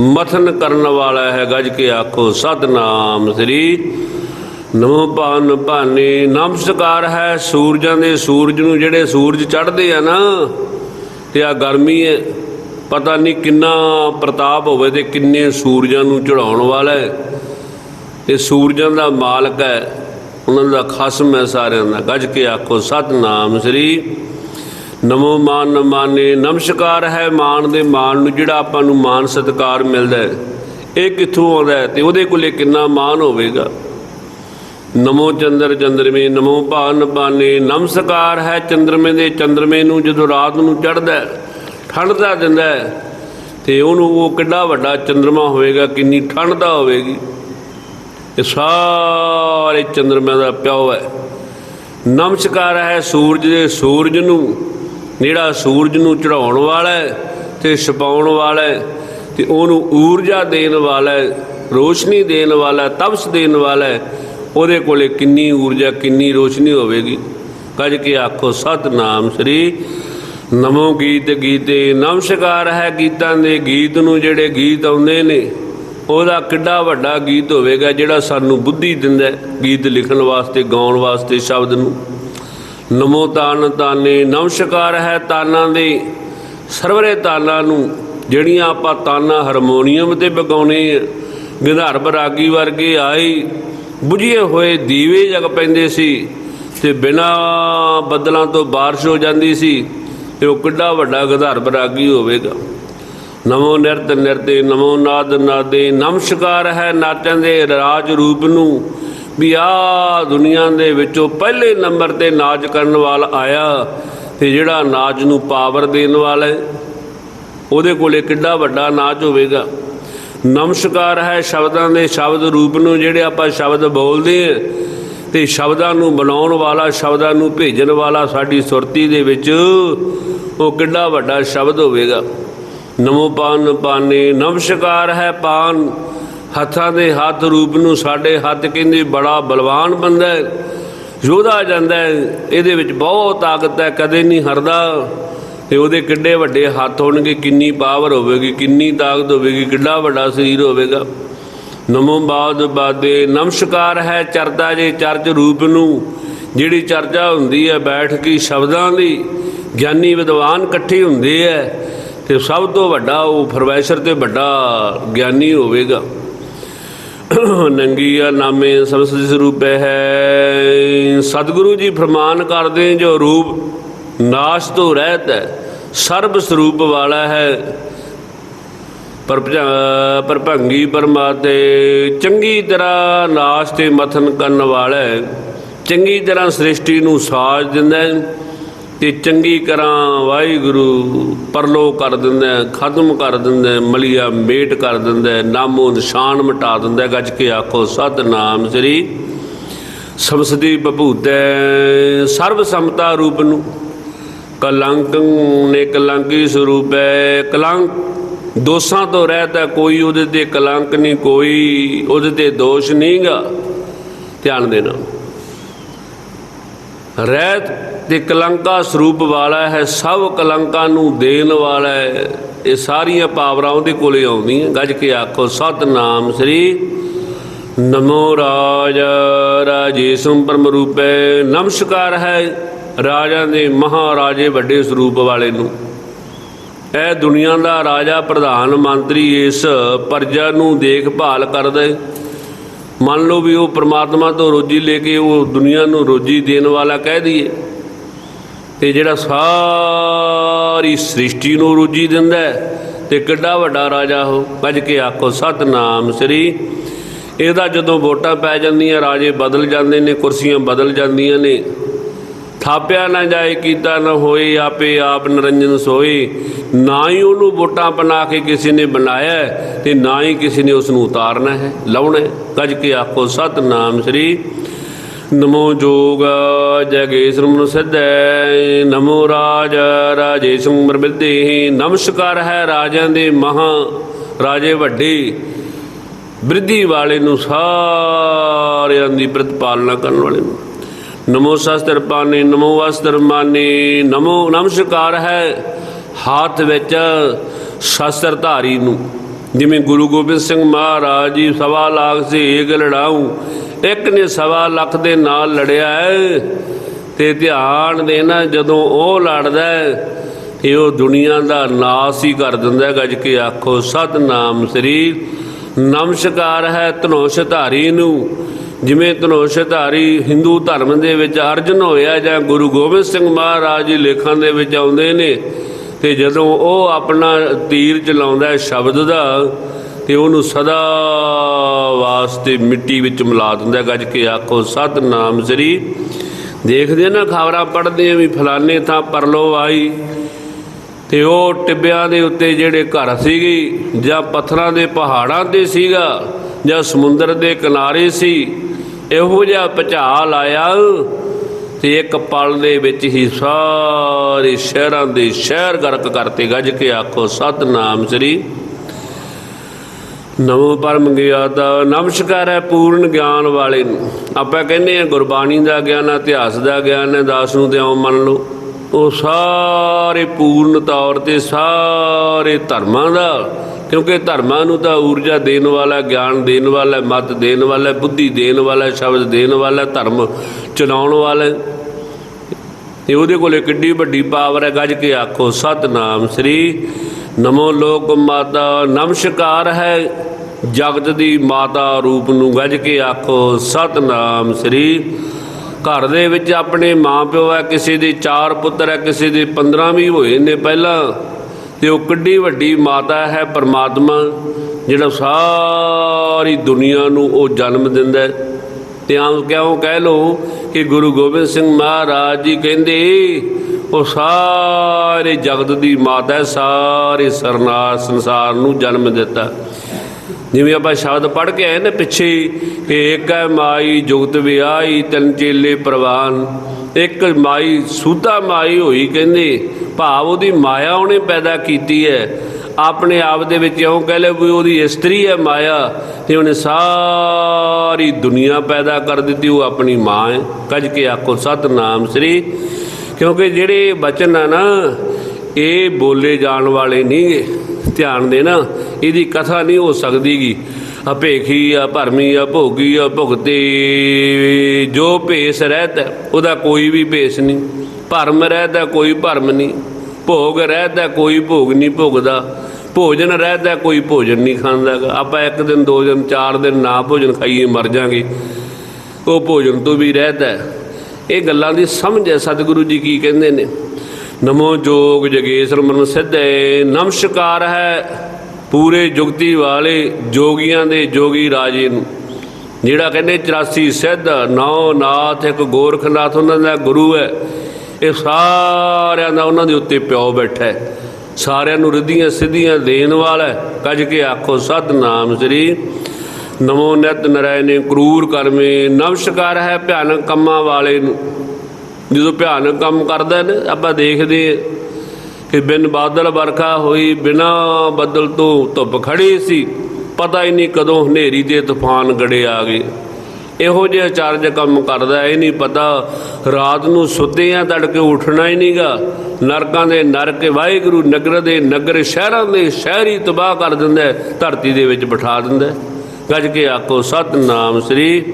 ਮਥਨ ਕਰਨ ਵਾਲਾ ਹੈ। ਗੱਜ ਕੇ ਆਖੋ, ਸਤਨਾਮ ਸ੍ਰੀ ਨਮੋ ਭਾਨ ਭਾਨੇ। ਨਮਸਕਾਰ ਹੈ ਸੂਰਜਾਂ ਦੇ। ਸੂਰਜ ਨੂੰ ਜਿਹੜੇ ਸੂਰਜ ਚੜ੍ਹਦੇ ਆ ਨਾ, ਤੇ ਆ ਗਰਮੀ ਹੈ। ਪਤਾ ਨਹੀਂ ਕਿੰਨਾ ਪ੍ਰਤਾਪ ਹੋਵੇ ਤੇ ਕਿੰਨੇ ਸੂਰਜਾਂ ਨੂੰ ਚੜਾਉਣ ਵਾਲਾ ਹੈ। ਇਹ ਸੂਰਜਾਂ ਦਾ ਮਾਲਕ ਹੈ ਉਹਨਾਂ ਦਾ ਖਸਮ ਹੈ ਸਾਰਿਆਂ ਦਾ। ਗੱਜ ਕੇ ਆਖੋ ਸਤਨਾਮ ਸ੍ਰੀ ਨਮੋ ਮਾਨ ਮਾਨੇ। ਨਮਸਕਾਰ ਹੈ ਮਾਨ ਦੇ ਮਾਨ ਨੂੰ ਜਿਹੜਾ ਆਪਾਂ ਨੂੰ ਮਾਨ ਸਤਕਾਰ ਮਿਲਦਾ ਹੈ। ਇਹ ਕਿੱਥੋਂ ਆਉਂਦਾ ਹੈ ਤੇ ਉਹਦੇ ਕੋਲੇ ਕਿੰਨਾ ਮਾਨ ਹੋਵੇਗਾ? ਨਮੋ ਚੰਦਰ ਚੰਦਰਮੇ ਨਮੋ ਭਾਨ ਬਾਨੇ ਨਮਸਕਾਰ ਹੈ ਚੰਦਰਮੇ ਦੇ ਚੰਦਰਮੇ ਨੂੰ ਜਦੋਂ ਰਾਤ ਨੂੰ ਚੜ੍ਹਦਾ ਹੈ, ਠੰਡ ਦਾ ਦਿੰਦਾ ਹੈ ਤੇ ਉਹਨੂੰ ਉਹ ਕਿੰਨਾ ਵੱਡਾ ਚੰਦਰਮਾ ਹੋਵੇਗਾ ਕਿੰਨੀ ਠੰਡ ਦਾ ਹੋਵੇਗੀ। ਇਹ ਸਾਰੇ ਚੰਦਰਮਾ ਦਾ ਪਿਓ ਹੈ। ਨਮਸਕਾਰ ਹੈ ਸੂਰਜ ਦੇ ਸੂਰਜ ਨੂੰ ਜਿਹੜਾ ਸੂਰਜ ਨੂੰ ਚੜਾਉਣ ਵਾਲਾ ਹੈ ਤੇ ਛਪਾਉਣ ਵਾਲਾ ਹੈ ਤੇ ਉਹਨੂੰ ਊਰਜਾ ਦੇਣ ਵਾਲਾ ਹੈ ਰੋਸ਼ਨੀ ਦੇਣ ਵਾਲਾ ਹੈ, ਤਪਸ ਦੇਣ ਵਾਲਾ ਹੈ। ਉਹਦੇ ਕੋਲੇ ਕਿੰਨੀ ਊਰਜਾ ਕਿੰਨੀ ਰੋਸ਼ਨੀ ਹੋਵੇਗੀ। ਕੱਜ ਕੇ ਆਖੋ ਸਤਨਾਮ ਸ੍ਰੀ ਨਮੋ ਗੀਤ ਗੀਤੇ ਨਮਸਕਾਰ ਹੈ ਗੀਤਾਂ ਦੇ ਗੀਤ ਨੂੰ ਜਿਹੜੇ ਗੀਤ ਆਉਂਦੇ ਨੇ, ਉਹਦਾ ਕਿੱਡਾ ਵੱਡਾ ਗੀਤ ਹੋਵੇਗਾ ਜਿਹੜਾ ਸਾਨੂੰ ਬੁੱਧੀ ਦਿੰਦਾ ਗੀਤ ਲਿਖਣ ਵਾਸਤੇ, ਗਾਉਣ ਵਾਸਤੇ ਸ਼ਬਦ ਨੂੰ। ਨਮੋ ਤਾਨ ਤਾਨੇ ਨਮਸਕਾਰ ਹੈ ਤਾਨਾਂ ਦੇ, ਸਰਵਰੇ ਤਾਨਾਂ ਨੂੰ, ਜਿਹੜੀਆਂ ਆਪਾਂ ਤਾਨਾਂ ਹਾਰਮੋਨੀਅਮ ਤੇ ਬਗਾਉਣੇ ਆ। ਗੰਧਾਰਵ ਰਾਗੀ ਵਰਗੇ ਆਏ, ਬੁਝੇ ਹੋਏ ਦੀਵੇ ਜਗ ਪੈਂਦੇ ਸੀ ਤੇ ਬਿਨਾ ਬੱਦਲਾਂ ਤੋਂ ਬਾਰਿਸ਼ ਹੋ ਜਾਂਦੀ ਸੀ। ਤੇ ਉਹ ਕਿੱਡਾ ਵੱਡਾ ਗੰਧਾਰਵ ਰਾਗੀ ਹੋਵੇਗਾ। ਨਮੋ ਨਿਰਤ ਨਿਰਤੇ, ਨਮੋ ਨਾਦ ਨਾਦੇ ਨਮਸਕਾਰ ਹੈ ਨਾਚਾਂ ਦੇ ਰਾਜ ਰੂਪ ਨੂੰ। ਵੀ ਆ ਦੁਨੀਆ ਦੇ ਵਿੱਚੋਂ ਪਹਿਲੇ ਨੰਬਰ ਤੇ ਨਾਚ ਕਰਨ ਵਾਲਾ ਆਇਆ ਤੇ ਜਿਹੜਾ ਨਾਚ ਨੂੰ ਪਾਵਰ ਦੇਣ ਵਾਲਾ ਹੈ, ਉਹਦੇ ਕੋਲੇ ਕਿੱਡਾ ਵੱਡਾ ਨਾਚ ਹੋਵੇਗਾ। ਨਮਸਕਾਰ ਹੈ ਸ਼ਬਦਾਂ ਦੇ ਸ਼ਬਦ ਰੂਪ ਨੂੰ, ਜਿਹੜੇ ਆਪਾਂ ਸ਼ਬਦ ਬੋਲਦੇ ਆ ਤੇ ਸ਼ਬਦਾਂ ਨੂੰ ਬਣਾਉਣ ਵਾਲਾ, ਸ਼ਬਦਾਂ ਨੂੰ ਭੇਜਣ ਵਾਲਾ ਸਾਡੀ ਸੁਰਤੀ ਦੇ ਵਿੱਚ ਉਹ ਕਿੰਨਾ ਵੱਡਾ ਸ਼ਬਦ ਹੋਵੇਗਾ। ਨਮੋ ਪਾਨ ਪਾਨੇ ਨਮਸਕਾਰ ਹੈ ਪਾਨ। ਹੱਥਾਂ ਦੇ ਹੱਥ ਰੂਪ ਨੂੰ ਸਾਡੇ ਹੱਥ ਕਹਿੰਦੇ ਬੜਾ ਬਲਵਾਨ ਬੰਦਾ ਹੈ, ਯੋਧਾ ਜਾਂਦਾ ਹੈ, ਇਹਦੇ ਵਿੱਚ ਬਹੁਤ ਤਾਕਤ ਹੈ, ਕਦੇ ਨਹੀਂ ਹਰਦਾ। ਤੇ ਉਹਦੇ ਕਿੱਡੇ ਵੱਡੇ ਹੱਥ ਹੋਣਗੇ, ਕਿੰਨੀ ਪਾਵਰ ਹੋਵੇਗੀ, ਕਿੰਨੀ ਤਾਕਤ ਹੋਵੇਗੀ, ਕਿੱਡਾ ਵੱਡਾ ਸਰੀਰ ਹੋਵੇਗਾ। ਨਮੋ ਬਾਦ ਬਾਦੇ, ਨਮਸਕਾਰ ਹੈ ਚਰਦਾ ਜੇ ਚਰਜ ਰੂਪ ਨੂੰ। ਜਿਹੜੀ ਚਰਚਾ ਹੁੰਦੀ ਹੈ, ਬੈਠ ਕੇ ਸ਼ਬਦਾਂ ਦੀ, ਗਿਆਨੀ ਵਿਦਵਾਨ ਇਕੱਠੇ ਹੁੰਦੇ ਹੈ ਤੇ ਸਭ ਤੋਂ ਵੱਡਾ ਉਹ ਪ੍ਰੋਫੈਸਰ ਤੇ ਵੱਡਾ ਗਿਆਨੀ ਹੋਵੇਗਾ। ਨੰਗੀਆ ਨਾਮੇ ਸੰਸਦ ਸਰੂਪ ਹੈ। ਸਤਿਗੁਰੂ ਜੀ ਫਰਮਾਨ ਕਰਦੇ ਜੋ ਰੂਪ ਨਾਸ਼ ਤੋਂ ਰਹਿਤ ਹੈ, ਸਰਬ ਸਰੂਪ ਵਾਲਾ ਹੈ। ਪਰਭੰਗੀ ਪਰਮਾਤੇ ਚੰਗੀ ਤਰ੍ਹਾਂ ਨਾਸ਼ ਤੇ ਮਥਨ ਕਰਨ ਵਾਲਾ, ਚੰਗੀ ਤਰ੍ਹਾਂ ਸ੍ਰਿਸ਼ਟੀ ਨੂੰ ਸਾਜ ਦਿੰਦਾ ਹੈ ਤੇ ਚੰਗੀ ਕਰਾਂ ਵਾਹਿਗੁਰੂ ਪਰਲੋ ਕਰ ਦਿੰਦਾ, ਖਤਮ ਕਰ ਦਿੰਦਾ, ਮਲੀਆ ਮੇਟ ਕਰ ਦਿੰਦਾ, ਨਾਮੋ ਨਿਸ਼ਾਨ ਮਿਟਾ ਦਿੰਦਾ, ਗੱਜ ਕੇ ਆਖੋ, ਸਤਨਾਮ ਸ੍ਰੀ ਸਮਸਦੀ ਬਭੂਤੈ ਸਰਬ ਸਮਤਾ ਰੂਪ ਨੂੰ, ਕਲੰਕ ਨੇ ਕਲੰਕੀ ਸਰੂਪ ਹੈ ਕਲੰਕ ਦੋਸਾਂ ਤੋਂ ਰਹਿਤ ਹੈ ਕੋਈ ਉਹਦੇ ਤੇ ਕਲੰਕ ਨਹੀਂ, ਕੋਈ ਉਹਦੇ ਤੇ ਦੋਸ਼ ਨਹੀਂਗਾ। ਧਿਆਨ ਦੇਣਾ। ਰਹਿਤ ਤੇ ਕਲੰਕਾ ਸਰੂਪ ਵਾਲਾ ਹੈ, ਸਭ ਕਲੰਕਾਂ ਨੂੰ ਦੇਣ ਵਾਲਾ ਹੈ। ਇਹ ਸਾਰੀਆਂ ਪਾਵਰਾਂ ਉਹਦੇ ਕੋਲੇ ਆਉਂਦੀਆਂ। ਗੱਜ ਕੇ ਆਖੋ, ਸਤਨਾਮ ਸ੍ਰੀ ਨਮੋ ਰਾਜ। ਰਾਜੇਸ਼ਮ ਪਰਮ ਰੂਪੇ। ਨਮਸਕਾਰ ਹੈ ਰਾਜਾ ਦੇ ਮਹਾਰਾਜੇ ਵੱਡੇ ਸਰੂਪ ਵਾਲੇ ਨੂੰ। ਇਹ ਦੁਨੀਆ ਦਾ ਰਾਜਾ ਪ੍ਰਧਾਨ ਮੰਤਰੀ ਇਸ ਪਰਜਾ ਨੂੰ ਦੇਖਭਾਲ ਕਰਦਾ ਹੈ। ਮੰਨ ਲਓ ਵੀ ਉਹ ਪ੍ਰਮਾਤਮਾ ਤੋਂ ਰੋਜੀ ਲੈ ਕੇ ਉਹ ਦੁਨੀਆ ਨੂੰ ਰੋਜੀ ਦੇਣ ਵਾਲਾ ਕਹਿ ਦਈਏ। ਤੇ ਜਿਹੜਾ ਸਾਰੀ ਸ੍ਰਿਸ਼ਟੀ ਨੂੰ ਰੋਜੀ ਦਿੰਦਾ ਹੈ, ਤੇ ਕਿੱਡਾ ਵੱਡਾ ਰਾਜਾ ਹੋ ਗੱਜ ਕੇ ਆਖੋ ਸਤਨਾਮ ਸ੍ਰੀ। ਇਹਦਾ ਜਦੋਂ ਵੋਟਾਂ ਪੈ ਜਾਂਦੀਆਂ ਰਾਜੇ ਬਦਲ ਜਾਂਦੇ ਨੇ ਕੁਰਸੀਆਂ ਬਦਲ ਜਾਂਦੀਆਂ ਨੇ। ਥਾਪਿਆ ਨਾ ਜਾਏ ਕੀਤਾ ਨਾ ਹੋਏ ਆਪੇ ਆਪ ਨਰੰਜਨ ਸੋਏ। ਨਾ ਹੀ ਉਹਨੂੰ ਵੋਟਾਂ ਬਣਾ ਕੇ ਕਿਸੇ ਨੇ ਬਣਾਇਆ ਹੈ, ਤੇ ਨਾ ਹੀ ਕਿਸੇ ਨੇ ਉਸ ਨੂੰ ਉਤਾਰਨਾ ਹੈ ਲਾਉਣਾ ਕੱਜ ਕੇ ਆਖੋ ਸਤਨਾਮ ਸ੍ਰੀ ਨਮੋ ਜੋਗ ਜਗੇਸ਼ਰ ਮਨ ਸਿਧੈ ਨਮੋ ਰਾਜ ਰਾਜੇਸ਼ੰ ਮਰਬਿਦੇ ਨਮਸਕਾਰ ਹੈ ਰਾਜਿਆਂ ਦੇ ਮਹਾ ਰਾਜੇ ਵੱਡੇ। ਬ੍ਰਿਧੀ ਵਾਲੇ ਨੂੰ ਸਾਰਿਆਂ ਦੀ ਪ੍ਰਤਪਾਲਨਾ ਕਰਨ ਵਾਲੇ ਨੂੰ। ਨਮੋ ਸ਼ਸਤਰ ਪਾਣੀ ਨਮੋ ਵਸਤਰ ਮਾਨੇ ਨਮੋ ਨਮਸਕਾਰ ਹੈ ਹੱਥ ਵਿੱਚ ਸ਼ਸਤਰ ਧਾਰੀ ਨੂੰ ਜਿਵੇਂ ਗੁਰੂ ਗੋਬਿੰਦ ਸਿੰਘ ਮਹਾਰਾਜ ਜੀ ਸਵਾ ਲੱਖ ਸੇ ਏਕ ਲੜਾਉ ਇੱਕ ਨੇ ਸਵਾ ਲੱਖ ਦੇ ਨਾਲ ਲੜਿਆ ਹੈ ਤੇ ਧਿਆਨ ਦੇਣਾ ਜਦੋਂ ਉਹ ਲੜਦਾ ਹੈ ਇਹ ਉਹ ਦੁਨੀਆ ਦਾ ਨਾਸ ਹੀ ਕਰ ਦਿੰਦਾ ਹੈ। ਗੱਜ ਕੇ ਆਖੋ ਸਤਨਾਮ ਸ੍ਰੀ ਨਮਸਕਾਰ ਹੈ ਧਨੋਸ਼ ਧਾਰੀ ਨੂੰ ਜਿਵੇਂ ਧਨੋਸ਼ ਧਾਰੀ ਹਿੰਦੂ ਧਰਮ ਦੇ ਵਿੱਚ ਅਰਜਨ ਹੋਇਆ ਜਾਂ ਗੁਰੂ ਗੋਬਿੰਦ ਸਿੰਘ ਮਹਾਰਾਜ ਜੀ ਲੇਖਾਂ ਦੇ ਵਿੱਚ ਆਉਂਦੇ ਨੇ, ਤੇ ਜਦੋਂ ਉਹ ਆਪਣਾ ਤੀਰ ਚਲਾਉਂਦਾ ਹੈ ਸ਼ਬਦ ਦਾ, ਤੇ ਉਹਨੂੰ ਸਦਾ ਵਾਸਤੇ ਮਿੱਟੀ ਵਿੱਚ ਮਿਲਾ ਦਿੰਦਾ ਗੱਜ ਕੇ ਆਖੋ, ਸਤਨਾਮ ਸ੍ਰੀ। ਦੇਖਦੇ ਨਾ, ਖਬਰਾਂ ਪੜ੍ਹਦੇ ਆ ਵੀ ਫਲਾਣੇ ਥਾਂ ਪਰਲੋ ਆਈ, ਤੇ ਉਹ ਟਿੱਬਿਆਂ ਦੇ ਉੱਤੇ ਜਿਹੜੇ ਘਰ ਸੀਗੇ, ਜਾਂ ਪੱਥਰਾਂ ਦੇ ਪਹਾੜਾਂ ਤੇ ਸੀਗਾ, ਜਾਂ ਸਮੁੰਦਰ ਦੇ ਕਿਨਾਰੇ ਸੀ ਇਹੋ ਜਿਹਾ ਭੁਚਾਲ ਆਇਆ ਤੇ ਇੱਕ ਪਲ ਦੇ ਵਿੱਚ ਹੀ ਸਾਰੇ ਸ਼ਹਿਰਾਂ ਦੇ ਸ਼ਹਿਰ ਗਰਕ ਕਰਤੇ ਗੱਜ ਕੇ ਆਖੋ, ਸਤਨਾਮ ਸ੍ਰੀ ਨਮੋ ਪਰਮ ਗਿਆਤਾ। ਨਮਸਕਾਰ ਹੈ ਪੂਰਨ ਗਿਆਨ ਵਾਲੇ ਨੂੰ। ਆਪਾਂ ਕਹਿੰਦੇ ਆ ਗੁਰਬਾਣੀ ਦਾ ਗਿਆਨ ਹੈ ਇਤਿਹਾਸ ਦਾ ਗਿਆਨ ਹੈ, ਦਾਸ ਨੂੰ ਤੇ ਆਉਂ ਮੰਨ ਲਓ। ਉਹ ਸਾਰੇ ਪੂਰਨ ਤੌਰ ਤੇ ਸਾਰੇ ਧਰਮਾਂ ਦਾ ਕਿਉਂਕਿ ਧਰਮਾਂ ਨੂੰ ਤਾਂ ਊਰਜਾ ਦੇਣ ਵਾਲਾ, ਗਿਆਨ ਦੇਣ ਵਾਲਾ, ਮਤ ਦੇਣ ਵਾਲਾ, ਬੁੱਧੀ ਦੇਣ ਵਾਲਾ, ਸ਼ਬਦ ਦੇਣ ਵਾਲਾ, ਧਰਮ ਚਲਾਉਣ ਵਾਲਾ। ਤੇ ਉਹਦੇ ਕੋਲੇ ਕਿੱਡੀ ਵੱਡੀ ਪਾਵਰ ਹੈ, ਗੱਜ ਕੇ ਆਖੋ, ਸਤਨਾਮ ਸ੍ਰੀ ਨਮੋ ਲੋਕ ਮਾਤਾ। ਨਮਸਕਾਰ ਹੈ ਜਗਤ ਦੀ ਮਾਤਾ ਰੂਪ ਨੂੰ, ਗੱਜ ਕੇ ਆਖੋ, ਸਤਨਾਮ ਸ੍ਰੀ। ਘਰ ਦੇ ਵਿੱਚ ਆਪਣੇ ਮਾਪਿਓ ਹੈ, ਕਿਸੇ ਦੇ ਚਾਰ ਪੁੱਤਰ ਹੈ, ਕਿਸੇ ਦੇ 15 ਵੀ ਹੋਏ ਨੇ ਪਹਿਲਾਂ। ਤੇ ਉਹ ਕਿੱਡੀ ਵੱਡੀ ਮਾਤਾ ਹੈ, ਪਰਮਾਤਮਾ, ਜਿਹੜਾ ਸਾਰੀ ਦੁਨੀਆ ਨੂੰ ਉਹ ਜਨਮ ਦਿੰਦਾ ਹੈ। ਤੇ ਆਮ ਕਿਉਂ ਕਹਿ ਲੋ ਕਿ ਗੁਰੂ ਗੋਬਿੰਦ ਸਿੰਘ ਮਹਾਰਾਜ ਜੀ ਕਹਿੰਦੇ, ਉਹ ਸਾਰੇ ਜਗਤ ਦੀ ਮਾਤਾ ਹੈ, ਸਾਰੇ ਸਰਨਾਰ ਸੰਸਾਰ ਨੂੰ ਜਨਮ ਦਿੱਤਾ। ਜਿਵੇਂ ਆਪਾਂ ਸ਼ਬਦ ਪੜ੍ਹ ਕੇ ਆਏ ਨਾ ਪਿੱਛੇ ਕਿ ਇੱਕ ਹੈ ਮਾਈ ਜੁਗਤ ਵਿਆਹੀ, ਤਿੰਨ ਚੇਲੇ ਪ੍ਰਵਾਨ। ਇੱਕ ਮਾਈ ਸੂਤਾ ਮਾਈ ਹੋਈ ਕਹਿੰਦੇ, ਭਾਵ ਉਹਦੀ ਮਾਇਆ ਉਹਨੇ ਪੈਦਾ ਕੀਤੀ ਹੈ। ਆਪਣੇ ਆਪ ਦੇ ਵਿੱਚ ਇਉਂ ਕਹਿ ਲੈ ਵੀ ਉਹਦੀ ਇਸਤਰੀ ਹੈ ਮਾਇਆ ਤੇ ਉਹਨੇ ਸਾਰੀ ਦੁਨੀਆ ਪੈਦਾ ਕਰ ਦਿੱਤੀ, ਉਹ ਆਪਣੀ ਮਾਂ ਹੈ। ਕੱਜ ਕੇ ਆਖੋ, ਸਤਨਾਮ ਸ੍ਰੀ। ਕਿਉਂਕਿ ਜਿਹੜੇ ਬਚਨ ਆ ਨਾ, ਇਹ ਬੋਲੇ ਜਾਣ ਵਾਲੇ ਨਹੀਂਗੇ ਧਿਆਨ ਦੇਣਾ ਇਹਦੀ ਕਥਾ ਨਹੀਂ ਹੋ ਸਕਦੀਗੀ। ਆ ਭੇਖੀ ਆ ਭਰਮੀ ਆ ਭੋਗੀ ਆ ਭੁਗਤੀ, ਜੋ ਭੇਸ ਰਹਿਤ ਉਹਦਾ ਕੋਈ ਵੀ ਭੇਸ ਨਹੀਂ। ਭਰਮ ਰਹਿਦਾ, ਕੋਈ ਭਰਮ ਨਹੀਂ। ਭੋਗ ਰਹਿਦਾ, ਕੋਈ ਭੋਗ ਨਹੀਂ ਭੋਗਦਾ। ਭੋਜਨ ਰਹਿਦਾ, ਕੋਈ ਭੋਜਨ ਨਹੀਂ ਖਾਂਦਾ ਆਪਾਂ ਇੱਕ ਦਿਨ, ਦੋ ਦਿਨ, ਚਾਰ ਦਿਨ ਨਾ ਭੋਜਨ ਖਾਈਏ, ਮਰ ਜਾਾਂਗੇ। ਉਹ ਭੋਜਨ ਤੋਂ ਵੀ ਰਹਿਦਾ। ਇਹ ਗੱਲਾਂ ਦੀ ਸਮਝ ਹੈ, ਸਤਿਗੁਰੂ ਜੀ ਕੀ ਕਹਿੰਦੇ ਨੇ। ਨਮੋ ਜੋਗ ਜਗੇਸ਼ਰ ਮਨ ਸਿੱਧੇ, ਨਮਸਕਾਰ ਹੈ। ਪੂਰੇ ਜੁਗਤੀ ਵਾਲੇ ਜੋਗੀਆਂ ਦੇ ਜੋਗੀ ਰਾਜੇ ਨੂੰ, ਜਿਹੜਾ ਕਹਿੰਦੇ 84 ਸਿੱਧ ਨੌ ਨਾਥ ਇੱਕ ਗੋਰਖਨਾਥ ਉਹਨਾਂ ਦਾ ਗੁਰੂ ਹੈ, ਇਹ ਸਾਰਿਆਂ ਦਾ ਉਹਨਾਂ ਦੇ ਉੱਤੇ ਪਿਓ ਬੈਠਾ ਹੈ। ਸਾਰਿਆਂ ਨੂੰ ਰਿੱਧੀਆਂ ਸਿੱਧੀਆਂ ਦੇਣ ਵਾਲਾ ਕੱਜ ਕੇ ਆਖੋ, ਸਤਨਾਮ ਸ੍ਰੀ ਨਮੋ ਨਿਤ ਨਰਾਇਣੇ ਕਰੂਰ ਕਰਮੇ। ਨਮਸਕਾਰ ਹੈ ਭਿਆਨਕ ਕੰਮਾਂ ਵਾਲੇ ਨੂੰ। ਜਦੋਂ ਭਿਆਨਕ ਕੰਮ ਕਰਦਾ ਹੈ ਨਾ, ਆਪਾਂ ਦੇਖਦੇ ਕਿ ਬਿਨ ਬਾਦਲ ਵਰਖਾ ਹੋਈ, ਬਿਨਾ ਬੱਦਲ ਤੋਂ ਧੁੱਪ ਖੜੀ ਸੀ, ਪਤਾ ਹੀ ਨਹੀਂ ਕਦੋਂ ਹਨੇਰੀ ਦੇ ਤੂਫਾਨ ਗੜੇ ਆ ਗਏ। ਇਹੋ ਜਿਹੇ ਚਾਰਜ ਕੰਮ ਕਰਦਾ, ਇਹ ਨਹੀਂ ਪਤਾ ਰਾਤ ਨੂੰ ਸੁੱਤੇ ਆ, ਤੜਕੇ ਉੱਠਣਾ ਹੀ ਨਹੀਂਗਾ। ਨਰਕਾਂ ਦੇ ਨਰਕ, ਵਾਹਿਗੁਰੂ ਨਗਰ ਦੇ ਨਗਰ, ਸ਼ਹਿਰਾਂ ਦੇ ਸ਼ਹਿਰੀ ਤਬਾਹ ਕਰ ਦਿੰਦਾ ਧਰਤੀ ਦੇ ਵਿੱਚ ਬਿਠਾ ਦਿੰਦਾ ਗੱਜ ਕੇ ਆਖੋ, ਸਤਨਾਮ ਸ੍ਰੀ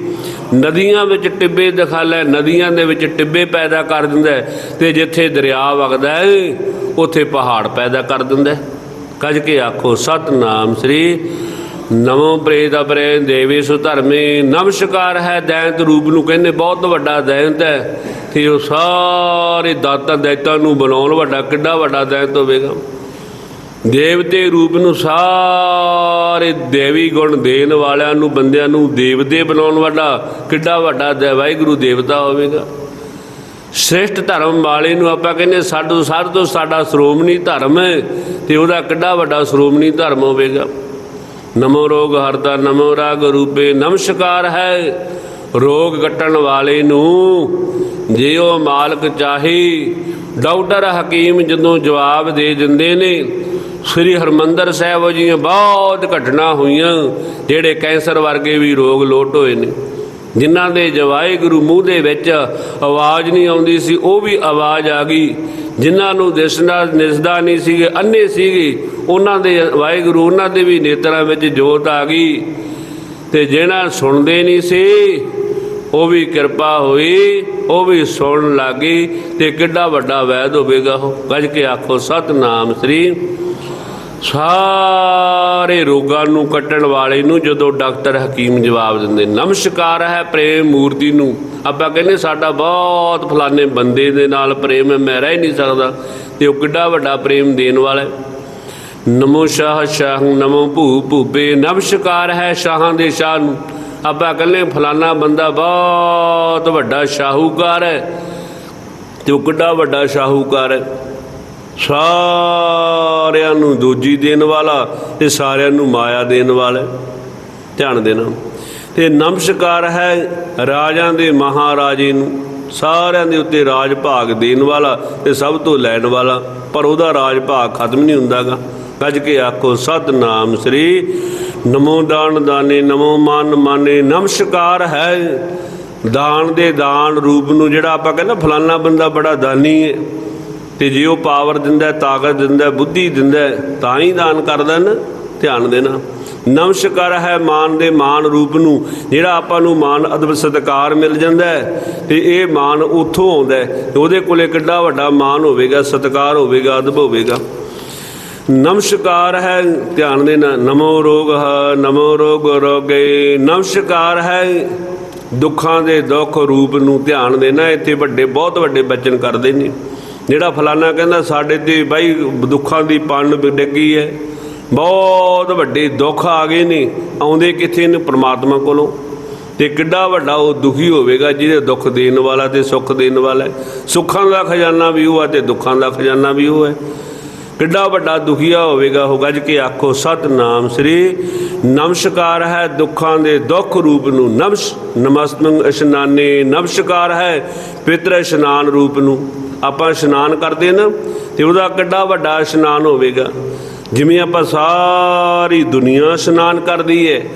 ਨਦੀਆਂ ਵਿੱਚ ਟਿੱਬੇ ਦਿਖਾ ਲੈ, ਨਦੀਆਂ ਦੇ ਵਿੱਚ ਟਿੱਬੇ ਪੈਦਾ ਕਰ ਦਿੰਦਾ ਹੈ ਤੇ ਜਿੱਥੇ ਦਰਿਆ ਵਗਦਾ ਹੈ, ਉੱਥੇ ਪਹਾੜ ਪੈਦਾ ਕਰ ਦਿੰਦਾ ਕੱਜ ਕੇ ਆਖੋ, ਸਤਨਾਮ ਸ੍ਰੀ ਨਮੋ ਪ੍ਰੇਤ ਅਪਰੇ ਦੇਵੇ ਸੁ ਧਰਮੇ, ਨਮਸਕਾਰ ਹੈ ਦੈਂਤ ਰੂਪ ਨੂੰ ਕਹਿੰਦੇ ਬਹੁਤ ਵੱਡਾ ਦੈਂਤ ਹੈ ਤੇ ਉਹ ਸਾਰੇ ਦਾਤਾਂ ਦੈਤਾਂ ਨੂੰ ਬਣਾਉਣ ਵੱਡਾ, ਕਿੱਡਾ ਵੱਡਾ ਦੈਂਤ ਹੋਵੇਗਾ। ਦੇਵਤੇ ਰੂਪ ਨੂੰ ਸਾਰੇ ਦੇਵੀ ਗੁਣ ਦੇਣ ਵਾਲਿਆਂ ਨੂੰ, ਬੰਦਿਆਂ ਨੂੰ ਦੇਵਤੇ ਬਣਾਉਣ ਵਾਲਾ ਕਿੱਡਾ ਵੱਡਾ ਵਾਹਿਗੁਰੂ ਦੇਵਤਾ ਹੋਵੇਗਾ। ਸ੍ਰੇਸ਼ਟ ਧਰਮ ਵਾਲੇ ਨੂੰ ਆਪਾਂ ਕਹਿੰਦੇ ਸਾਡੋ ਸਭ ਤੋਂ ਸਾਡਾ ਸ਼੍ਰੋਮਣੀ ਧਰਮ ਹੈ ਤੇ ਉਹਦਾ ਕਿੱਡਾ ਵੱਡਾ ਸ਼੍ਰੋਮਣੀ ਧਰਮ ਹੋਵੇਗਾ। ਨਮੋ ਰੋਗ ਹਰਦਾ, ਨਮੋ ਰਾਗ ਰੂਪੇ, ਨਮਸਕਾਰ ਹੈ ਰੋਗ ਕੱਟਣ ਵਾਲੇ ਨੂੰ। ਜੇ ਉਹ ਮਾਲਕ ਚਾਹੇ, ਡਾਕਟਰ, ਹਕੀਮ ਜਦੋਂ ਜਵਾਬ ਦੇ ਦਿੰਦੇ ਨੇ ਸ੍ਰੀ ਹਰਮੰਦਰ ਸਾਹਿਬ ਜੀਆਂ ਬਹੁਤ ਘਟਨਾ ਹੋਈਆਂ, ਜਿਹੜੇ ਕੈਂਸਰ ਵਰਗੇ ਵੀ ਰੋਗ ਲੋਟ ਹੋਏ ਨੇ। ਜਿਨ੍ਹਾਂ ਦੇ ਜਵਾਈ ਗੁਰੂ ਮੂੰਹ ਦੇ ਵਿੱਚ ਆਵਾਜ਼ ਨਹੀਂ ਆਉਂਦੀ ਸੀ, ਉਹ ਵੀ ਆਵਾਜ਼ ਆ ਗਈ। ਜਿਨ੍ਹਾਂ ਨੂੰ ਦਿਸਣਾ ਨਿਸਦਾ ਨਹੀਂ ਸੀਗੇ ਅੰਨੇ ਸੀਗੇ, ਉਹਨਾਂ ਦੇ ਵਾਹਿਗੁਰੂ ਉਹਨਾਂ ਦੇ ਵੀ ਨੇਤਰਾਂ ਵਿੱਚ ਜੋਤ ਆ ਗਈ। ਤੇ ਜਿਹਨਾਂ ਸੁਣਦੇ ਨਹੀਂ ਸੀ, ਉਹ ਵੀ ਕਿਰਪਾ ਹੋਈ, ਉਹ ਵੀ ਸੁਣਨ ਲੱਗੀ ਤੇ ਕਿੱਡਾ ਵੱਡਾ ਵੈਦ ਹੋਵੇਗਾ ਉਹ। ਗੱਜ ਕੇ ਆਖੋ, ਸਤਨਾਮ ਸ੍ਰੀ ਸਾਰੇ ਰੋਗਾਂ ਨੂੰ ਕੱਟਣ ਵਾਲੇ ਨੂੰ ਜਦੋਂ ਡਾਕਟਰ ਹਕੀਮ ਜਵਾਬ ਦਿੰਦੇ, ਨਮਸਕਾਰ ਹੈ ਪ੍ਰੇਮ ਮੂਰਤੀ ਨੂੰ। ਆਪਾਂ ਕਹਿੰਦੇ, ਸਾਡਾ ਬਹੁਤ ਫਲਾਣੇ ਬੰਦੇ ਦੇ ਨਾਲ ਪ੍ਰੇਮ ਹੈ, ਮੈਂ ਰਹਿ ਨਹੀਂ ਸਕਦਾ। ਤੇ ਉਹ ਕਿੱਡਾ ਵੱਡਾ ਪ੍ਰੇਮ ਦੇਣ ਵਾਲਾ ਨਮੋ ਸ਼ਾਹ ਸ਼ਾਹ, ਨਮੋ ਭੂ ਭੂਪੇ ਨਮਸਕਾਰ ਹੈ ਸ਼ਾਹਾਂ ਦੇ ਸ਼ਾਹ ਨੂੰ। ਆਪਾਂ ਕਹਿੰਦੇ, ਫਲਾਣਾ ਬੰਦਾ ਬਹੁਤ ਵੱਡਾ ਸ਼ਾਹੂਕਾਰ ਹੈ। ਤੇ ਉਹ ਕਿੱਡਾ ਵੱਡਾ ਸ਼ਾਹੂਕਾਰ ਹੈ। ਸਾਰਿਆਂ ਨੂੰ ਦੂਜੀ ਦੇਣ ਵਾਲਾ ਤੇ ਸਾਰਿਆਂ ਨੂੰ ਮਾਇਆ ਦੇਣ ਵਾਲਾ ਧਿਆਨ ਦੇਣਾ। ਤੇ ਨਮਸਕਾਰ ਹੈ ਰਾਜਾਂ ਦੇ ਮਹਾਰਾਜੇ ਨੂੰ। ਸਾਰਿਆਂ ਦੇ ਉੱਤੇ ਰਾਜ ਭਾਗ ਦੇਣ ਵਾਲਾ ਤੇ ਸਭ ਤੋਂ ਲੈਣ ਵਾਲਾ। ਪਰ ਉਹਦਾ ਰਾਜ ਭਾਗ ਖਤਮ ਨਹੀਂ ਹੁੰਦਾਗਾ। ਗੱਜ ਕੇ ਆਖੋ, ਸਤਨਾਮ ਸ੍ਰੀ ਨਮੋ ਦਾਨ ਦਾਨੇ, ਨਮੋ ਮਨ ਮਾਨੇ। ਨਮਸਕਾਰ ਹੈ ਦਾਨ ਦੇ ਦਾਨ ਰੂਪ ਨੂੰ ਜਿਹੜਾ ਆਪਾਂ ਕਹਿੰਦੇ ਫਲਾਨਾ ਬੰਦਾ ਬੜਾ ਦਾਨੀ ਹੈ। ਤੇ ਜੇ ਉਹ ਪਾਵਰ ਦਿੰਦਾ ਤਾਕਤ ਦਿੰਦਾ ਬੁੱਧੀ ਦਿੰਦਾ ਤਾਂ ਹੀ ਦਾਨ ਕਰਦਾ ਨਾ ਧਿਆਨ ਦੇਣਾ। ਨਮਸਕਾਰ ਹੈ ਮਾਨ ਦੇ ਮਾਨ ਰੂਪ ਨੂੰ, ਜਿਹੜਾ ਆਪਾਂ ਨੂੰ ਮਾਨ ਅਦਬ ਸਤਕਾਰ ਮਿਲ ਜਾਂਦਾ ਹੈ, ਤੇ ਇਹ ਮਾਨ ਉੱਥੋਂ ਆਉਂਦਾ ਉਹਦੇ ਕੋਲੇ ਕਿੱਡਾ ਵੱਡਾ ਮਾਨ ਹੋਵੇਗਾ, ਸਤਕਾਰ ਹੋਵੇਗਾ, ਅਦਬ ਹੋਵੇਗਾ। ਨਮਸਕਾਰ ਹੈ, ਧਿਆਨ ਦੇਣਾ, ਨਮੋ ਰੋਗ ਹੈ, ਨਮੋ ਰੋਗ ਰੋਗੇ। ਨਮਸਕਾਰ ਹੈ, ਦੁੱਖਾਂ ਦੇ ਦੁੱਖ ਰੂਪ ਨੂੰ ਧਿਆਨ ਦੇਣਾ, ਇੱਥੇ ਵੱਡੇ, ਬਹੁਤ ਵੱਡੇ ਬਚਨ ਕਰਦੇ ਨੇ। ਜਿਹੜਾ ਫਲਾਨਾ ਕਹਿੰਦਾ ਸਾਡੇ ਤੇ ਬਾਈ ਦੁੱਖਾਂ ਦੀ ਪੰਨ ਡਿੱਗੀ ਹੈ। ਬਹੁਤ ਵੱਡੇ ਦੁੱਖ ਆ ਗਏ ਨੇ। ਆਉਂਦੇ ਕਿੱਥੇ ਨੇ ਪ੍ਰਮਾਤਮਾ ਕੋਲੋਂ? ਤੇ ਕਿੱਡਾ ਵੱਡਾ ਉਹ ਦੁਖੀ ਹੋਵੇਗਾ ਜਿਹਦੇ ਦੁੱਖ ਦੇਣ ਵਾਲਾ ਤੇ ਸੁੱਖ ਦੇਣ ਵਾਲਾ ਸੁੱਖਾਂ ਦਾ ਖਜ਼ਾਨਾ ਵੀ ਉਹ ਹੈ ਤੇ ਦੁੱਖਾਂ ਦਾ ਖਜ਼ਾਨਾ ਵੀ ਉਹ ਹੈ। ਕਿੱਡਾ ਵੱਡਾ ਦੁਖੀਆ ਹੋਵੇਗਾ ਉਹ ਗੱਜ ਕੇ ਆਖੋ, ਸਤਨਾਮ ਸ੍ਰੀ ਨਮਸਕਾਰ ਹੈ ਦੁੱਖਾਂ ਦੇ ਦੁੱਖ ਰੂਪ ਨੂੰ। ਨਮਸ ਨਮਸਤੰ ਇਸ਼ਨਾਨੇ, ਨਮਸਕਾਰ ਹੈ ਪਿਤਰ ਇਸ਼ਨਾਨ ਰੂਪ ਨੂੰ। ਆਪਾਂ ਇਸ਼ਨਾਨ ਕਰਦੇ ਨਾ, ਤੇ ਉਹਦਾ ਕਿੱਡਾ ਵੱਡਾ ਇਸ਼ਨਾਨ ਹੋਵੇਗਾ। ਜਿਵੇਂ ਆਪਾਂ ਸਾਰੀ ਦੁਨੀਆ ਇਸ਼ਨਾਨ ਕਰਦੀ ਹੈ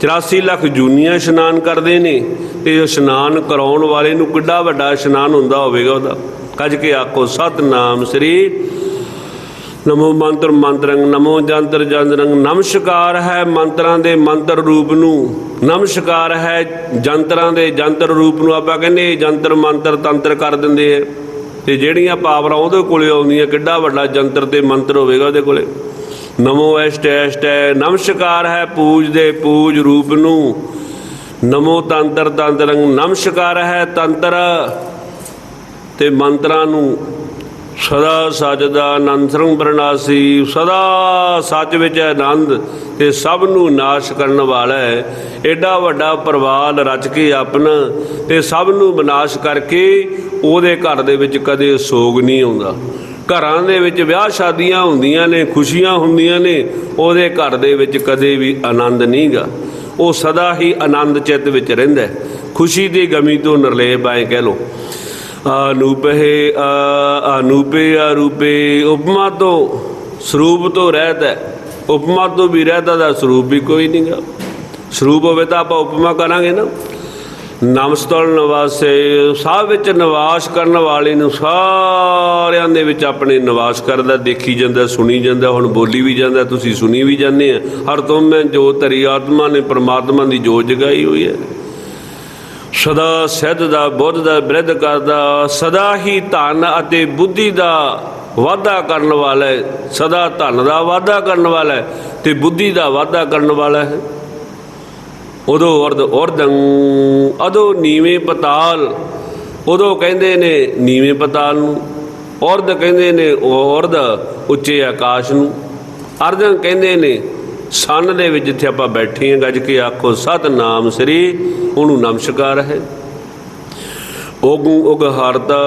84 ਲੱਖ ਜੂਨੀਆਂ ਇਸ਼ਨਾਨ ਕਰਦੇ ਨੇ, ਤੇ ਇਸ਼ਨਾਨ ਕਰਾਉਣ ਵਾਲੇ ਨੂੰ ਕਿੱਡਾ ਵੱਡਾ ਇਸ਼ਨਾਨ ਹੁੰਦਾ ਹੋਵੇਗਾ ਉਹਦਾ। ਕੱਜ ਕੇ ਆਖੋ, ਸਤਨਾਮ ਸ੍ਰੀ ਨਮੋ ਮੰਤਰ ਮੰਤਰੰਗ, ਨਮੋ ਜੰਤਰ ਜੰਤਰੰਗ, ਨਮਸਕਾਰ ਹੈ ਮੰਤਰਾਂ ਦੇ ਮੰਤਰ ਰੂਪ ਨੂੰ। ਨਮਸਕਾਰ ਹੈ ਜੰਤਰਾਂ ਦੇ ਜੰਤਰ ਰੂਪ ਨੂੰ ਆਪਾਂ ਕਹਿੰਦੇ, ਜੰਤਰ ਮੰਤਰ ਤੰਤਰ ਕਰ ਦਿੰਦੇ ਆ। ਤੇ ਜਿਹੜੀਆਂ ਪਾਵਰਾਂ ਉਹਦੇ ਕੋਲੇ ਆਉਂਦੀਆਂ, ਕਿੱਡਾ ਵੱਡਾ ਜੰਤਰ ਤੇ ਮੰਤਰ ਹੋਵੇਗਾ ਉਹਦੇ ਕੋਲੇ? ਨਮੋ ਐਸਟ ਐਸਟ ਹੈ ਨਮਸਕਾਰ ਹੈ ਪੂਜ ਦੇ ਪੂਜ ਰੂਪ ਨੂੰ। ਨਮੋ ਤੰਤਰ ਤੰਤਰੰ, ਨਮਸਕਾਰ ਹੈ ਤੰਤਰ। ਤੇ ਮੰਤਰਾਂ ਨੂੰ ਸਦਾ ਸਜਦਾ ਆਨੰਦ ਸਰੰਗ ਪ੍ਰਣਾਸੀ ਸਦਾ ਸੱਚ ਵਿੱਚ ਆਨੰਦ ਤੇ ਸਭ ਨੂੰ ਨਾਸ਼ ਕਰਨ ਵਾਲਾ ਹੈ। ਐਡਾ ਵੱਡਾ ਪ੍ਰਵਾਲ ਰਚ ਕੇ ਆਪਣਾ ਤੇ ਸਭ ਨੂੰ ਵਿਨਾਸ਼ ਕਰਕੇ ਉਹਦੇ ਘਰ ਦੇ ਵਿੱਚ ਕਦੇ ਸੋਗ ਨਹੀਂ ਆਉਂਦਾ। ਘਰਾਂ ਦੇ ਵਿੱਚ ਵਿਆਹ ਸ਼ਾਦੀਆਂ ਹੁੰਦੀਆਂ ਨੇ, ਖੁਸ਼ੀਆਂ ਹੁੰਦੀਆਂ ਨੇ, ਉਹਦੇ ਘਰ ਦੇ ਵਿੱਚ ਕਦੇ ਵੀ ਆਨੰਦ ਨਹੀਂਗਾ। ਉਹ ਸਦਾ ਹੀ ਆਨੰਦ ਚਿੱਤ ਵਿੱਚ ਰਹਿੰਦਾ ਖੁਸ਼ੀ ਦੀ ਗਮੀ ਤੋਂ ਨਿਰਲੇਪ ਆਏ ਕਹਿ ਲੋ ਅਨੂਪੇ ਅਨੂਪੇ ਅਰੂਪੇ ਉਪਮਾ ਤੋਂ ਸਰੂਪ ਤੋਂ ਰਹਿਤ ਹੈ। ਉਪਮਾ ਤੋਂ ਵੀ ਰਹਿਤਾ ਦਾ ਸਰੂਪ ਵੀ ਕੋਈ ਨਹੀਂਗਾ ਸਰੂਪ ਹੋਵੇ ਤਾਂ ਆਪਾਂ ਉਪਮਾ ਕਰਾਂਗੇ ਨਾ। ਨਮਸਤਲ ਨਿਵਾਸੇ, ਸਭ ਵਿੱਚ ਨਿਵਾਸ ਕਰਨ ਵਾਲੇ ਨੂੰ ਸਾਰਿਆਂ ਦੇ ਵਿੱਚ ਆਪਣੇ ਨਿਵਾਸ ਕਰਦਾ, ਦੇਖੀ ਜਾਂਦਾ, ਸੁਣੀ ਜਾਂਦਾ, ਹੁਣ ਬੋਲੀ ਵੀ ਜਾਂਦਾ, ਤੁਸੀਂ ਸੁਣੀ ਵੀ ਜਾਂਦੇ ਆ। ਹਰ ਤੁਮ ਮੈਂ ਜੋ ਤਰੀ ਆਤਮਾ ਨੇ ਪ੍ਰਮਾਤਮਾ ਦੀ ਜੋਤ ਜਗਾਈ ਹੋਈ ਹੈ। ਸਦਾ ਸਿੱਧ ਦਾ, ਬੁੱਧ ਦਾ, ਬਿਰਧ ਕਰਦਾ ਸਦਾ ਹੀ ਧਨ ਅਤੇ ਬੁੱਧੀ ਦਾ ਵਾਧਾ ਕਰਨ ਵਾਲਾ ਹੈ। ਸਦਾ ਧਨ ਦਾ ਵਾਧਾ ਕਰਨ ਵਾਲਾ ਹੈ ਤੇ ਬੁੱਧੀ ਦਾ ਵਾਧਾ ਕਰਨ ਵਾਲਾ ਹੈ। ਉਦੋਂ ਉਰਦ ਉਰਦੰ ਅਦੋਂ ਨੀਵੇਂ ਪਤਾਲ। ਉਦੋਂ ਕਹਿੰਦੇ ਨੇ ਨੀਵੇਂ ਪਤਾਲ ਨੂੰ, ਉਰਦ ਕਹਿੰਦੇ ਨੇ ਉਰਦ ਉੱਚੇ ਆਕਾਸ਼ ਨੂੰ। ਅਰਜਨ ਕਹਿੰਦੇ ਨੇ ਸੰਨ ਦੇ ਵਿੱਚ ਜਿੱਥੇ ਆਪਾਂ ਬੈਠੇ ਹਾਂ ਗੱਜ ਕੇ ਆਖੋ, ਸਤਨਾਮ ਸ੍ਰੀ, ਉਹਨੂੰ ਨਮਸਕਾਰ ਹੈ। ਉਗ ਉਗ ਹਰਦਾ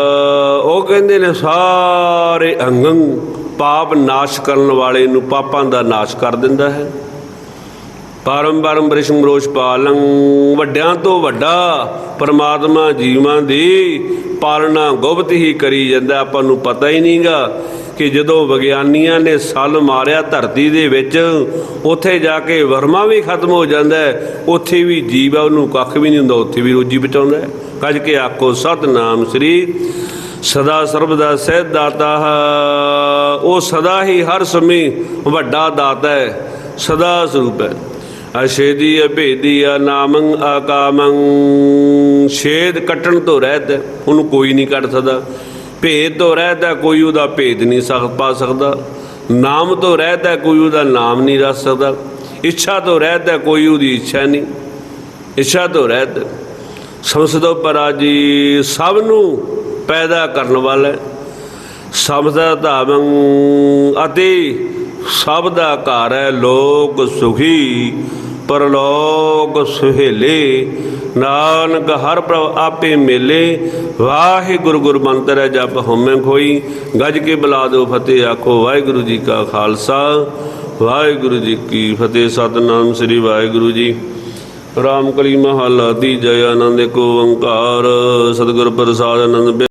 ਉਹ ਕਹਿੰਦੇ ਨੇ, ਸਾਰੇ ਅੰਗੰ ਪਾਪ ਨਾਸ਼ ਕਰਨ ਵਾਲੇ ਨੂੰ ਪਾਪਾਂ ਦਾ ਨਾਸ਼ ਕਰ ਦਿੰਦਾ ਹੈ। ਪਰਮ ਪਰਮ ਬ੍ਰਿਸ਼ਮ ਰੋਸ਼ ਪਾਲੰ, ਵੱਡਿਆਂ ਤੋਂ ਵੱਡਾ ਪਰਮਾਤਮਾ ਜੀਵਾਂ ਦੀ ਪਾਲਣਾ ਗੁਪਤ ਹੀ ਕਰੀ ਜਾਂਦਾ, ਆਪਾਂ ਨੂੰ ਪਤਾ ਹੀ ਨਹੀਂਗਾ ਕਿ ਜਦੋਂ ਵਿਗਿਆਨੀਆਂ ਨੇ ਸੱਲ ਮਾਰਿਆ ਧਰਤੀ ਦੇ ਵਿੱਚ ਉੱਥੇ ਜਾ ਕੇ ਵਰਮਾ ਵੀ ਖਤਮ ਹੋ ਜਾਂਦਾ ਉੱਥੇ ਵੀ ਜੀਵ ਆ ਉਹਨੂੰ ਕੱਖ ਵੀ ਨਹੀਂ ਹੁੰਦਾ ਉੱਥੇ ਵੀ ਰੋਜੀ ਬਚਾਉਂਦਾ ਕੱਜ ਕੇ ਆਖੋ ਸਤਨਾਮ ਸ੍ਰੀ ਸਦਾ ਸਰਬ ਦਾ ਸਹਿ ਦਾਤਾ ਉਹ ਸਦਾ ਹੀ ਹਰ ਸਮੇਂ ਵੱਡਾ ਦਾਤਾ ਹੈ ਸਦਾ ਸਰੂਪ ਹੈ। ਅਸ਼ੇਦੀ ਅਭੇਦੀ ਨਾਮੰ ਆਕਾਮੰ। ਛੇਦ ਕੱਟਣ ਤੋਂ ਰਹਿਤ ਹੈ, ਉਹਨੂੰ ਕੋਈ ਨਹੀਂ ਕੱਟ ਸਕਦਾ। ਭੇਦ ਤੋਂ ਰਹਿਤ ਹੈ, ਕੋਈ ਉਹਦਾ ਭੇਦ ਨਹੀਂ ਸਕ ਪਾ ਸਕਦਾ ਨਾਮ ਤੋਂ ਰਹਿਤ ਹੈ, ਕੋਈ ਉਹਦਾ ਨਾਮ ਨਹੀਂ ਰੱਖ ਸਕਦਾ ਇੱਛਾ ਤੋਂ ਰਹਿਤ ਹੈ, ਕੋਈ ਉਹਦੀ ਇੱਛਾ ਨਹੀਂ ਇੱਛਾ ਤੋਂ ਰਹਿਤ ਹੈ। ਸੰਸਦੋ ਪਰਾਜੀ ਸਭ ਨੂੰ ਪੈਦਾ ਕਰਨ ਵਾਲਾ ਹੈ। ਦਾ ਧਾਵੰ ਅਤੇ ਸਭ ਦਾ ਘਰ ਹੈ ਲੋਕ ਸੁਖੀ ਪਰਲੋਕ ਸੁਹੇਲੇ ਨਾਨਕ ਹਰ ਪ੍ਰਭ ਆਪੇ ਮੇਲੇ, ਵਾਹਿਗੁਰੂ ਗੁਰ ਹੈ ਜਪ ਹਉਮੈ ਖੋਈ। ਗੱਜ ਕੇ ਬੁਲਾ ਦਿਓ ਫਤਿਹ, ਆਖੋ ਵਾਹਿਗੁਰੂ ਜੀ ਕਾ ਖਾਲਸਾ। ਵਾਹਿਗੁਰੂ ਜੀ ਕੀ ਫਤਿਹ, ਸਤਨਾਮ ਸ੍ਰੀ ਵਾਹਿਗੁਰੂ ਜੀ। ਰਾਮ ਕਲੀ ਮਹੱਲਾ ਦੀ ਜੈ ਆਨੰਦ ਕੋ ਓੰਕਾਰ। ਸਤਿਗੁਰ ਪ੍ਰਸਾਦ ਆਨੰਦ